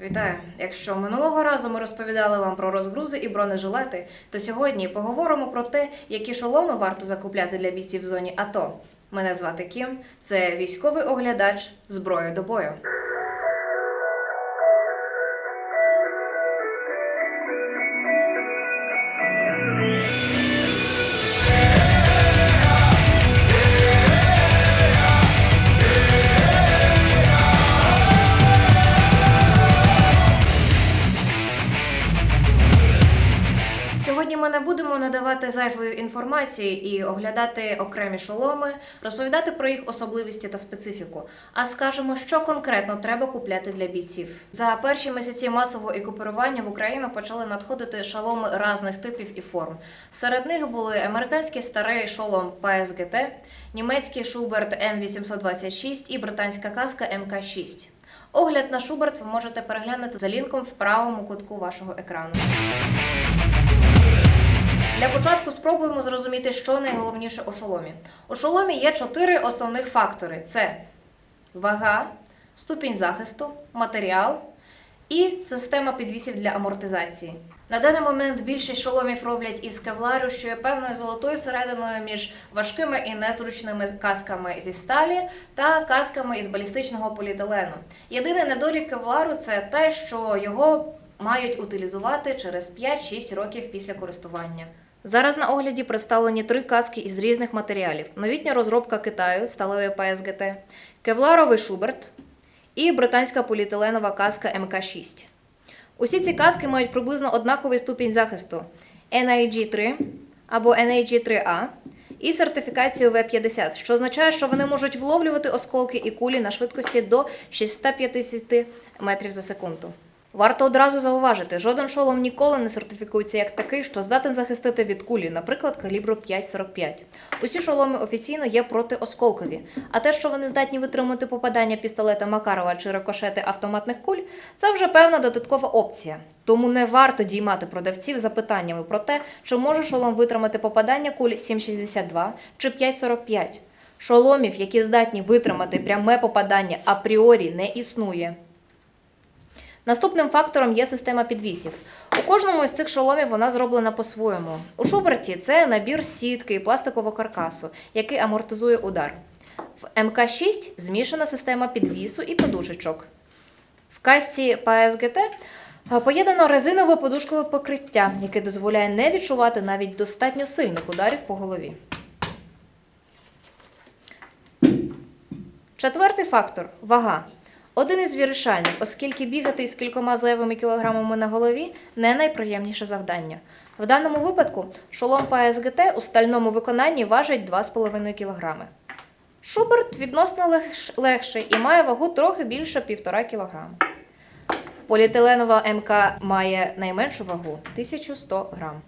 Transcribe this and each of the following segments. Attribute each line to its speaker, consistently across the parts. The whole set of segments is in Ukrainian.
Speaker 1: Вітаю! Якщо минулого разу ми розповідали вам про розгрузи і бронежилети, то сьогодні поговоримо про те, які шоломи варто закупляти для бійців в зоні АТО. Мене звати Кім, це військовий оглядач зброю до бою. Не будемо надавати зайвої інформації і оглядати окремі шоломи, розповідати про їх особливості та специфіку, а скажемо, що конкретно треба купляти для бійців. За перші місяці масового екіпірування в Україну почали надходити шоломи різних типів і форм. Серед них були американський старий шолом PSGT, німецький Шуберт М826 і британська каска МК6. Огляд на Шуберт ви можете переглянути за лінком в правому кутку вашого екрану. Для початку спробуємо зрозуміти, що найголовніше у шоломі. У шоломі є чотири основних фактори: це вага, ступінь захисту, матеріал і система підвісів для амортизації. На даний момент більшість шоломів роблять із кевлару, що є певною золотою серединою між важкими і незручними касками зі сталі та касками із балістичного поліетилену. Єдиний недолік кевлару це те, що його мають утилізувати через 5-6 років після користування. Зараз на огляді представлені три каски із різних матеріалів: новітня розробка Китаю сталевий PSGT, кевларовий Шуберт і британська поліетиленова каска МК6. Усі ці каски мають приблизно однаковий ступінь захисту NIG-3 або NIG-3A і сертифікацію V50, що означає, що вони можуть вловлювати осколки і кулі на швидкості до 650 метрів за секунду. Варто одразу зауважити, жоден шолом ніколи не сертифікується як такий, що здатен захистити від кулі, наприклад, калібру 5,45. Усі шоломи офіційно є протиосколкові, а те, що вони здатні витримати попадання пістолета Макарова чи рикошети автоматних куль, це вже певна додаткова опція. Тому не варто діймати продавців запитаннями про те, чи може шолом витримати попадання куль 7,62 чи 5,45. Шоломів, які здатні витримати пряме попадання апріорі, не існує. Наступним фактором є система підвісів. У кожному із цих шоломів вона зроблена по-своєму. У Шуберті це набір сітки і пластикового каркасу, який амортизує удар. В МК6 змішана система підвісу і подушечок. В касці PSGT е, поєднано резинове подушкове покриття, яке дозволяє не відчувати навіть достатньо сильних ударів по голові. Четвертий фактор вага. Один із вирішальних, оскільки бігати із кількома зайвими кілограмами на голові не найприємніше завдання. В даному випадку шолом PSGT у стальному виконанні важить 2,5 кг. Шуберт відносно легший і має вагу трохи більше 1,5 кг. Поліетиленова МК має найменшу вагу 1100 грам.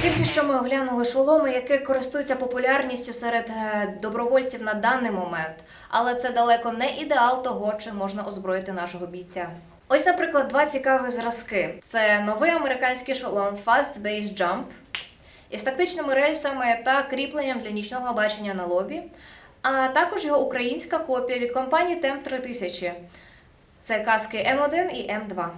Speaker 1: Тільки що ми оглянули шоломи, які користуються популярністю серед е, добровольців на даний момент, але це далеко не ідеал того, чи можна озброїти нашого бійця. Ось, наприклад, два цікаві зразки: це новий американський шолом Fast Base Jump із тактичними рельсами та кріпленням для нічного бачення на лобі, а також його українська копія від компанії TEM 3000. Це каски М1 і М2.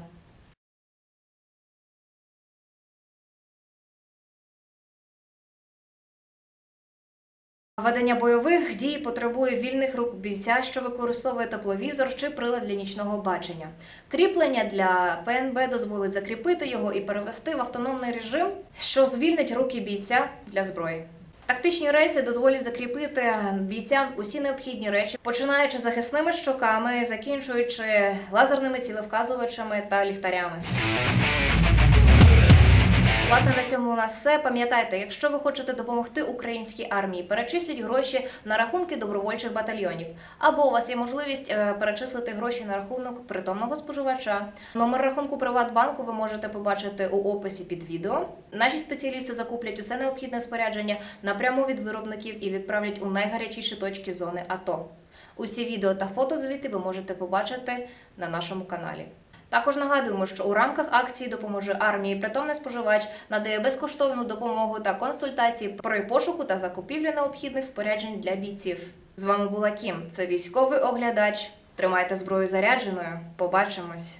Speaker 1: Ведення бойових дій потребує вільних рук бійця, що використовує тепловізор чи прилад для нічного бачення. Кріплення для ПНБ дозволить закріпити його і перевести в автономний режим, що звільнить руки бійця для зброї. Тактичні рейси дозволять закріпити бійцям усі необхідні речі, починаючи захисними щоками, закінчуючи лазерними цілевказувачами та ліхтарями. Власне, на цьому у нас все. Пам'ятайте, якщо ви хочете допомогти українській армії, перечисліть гроші на рахунки добровольчих батальйонів. Або у вас є можливість е, перечислити гроші на рахунок притомного споживача. Номер рахунку Приватбанку ви можете побачити у описі під відео. Наші спеціалісти закуплять усе необхідне спорядження напряму від виробників і відправлять у найгарячіші точки зони АТО. Усі відео та фото звіти ви можете побачити на нашому каналі. Також нагадуємо, що у рамках акції допоможе армії притомний споживач надає безкоштовну допомогу та консультації при пошуку та закупівлі необхідних споряджень для бійців. З вами була Кім. Це військовий оглядач. Тримайте зброю зарядженою. Побачимось.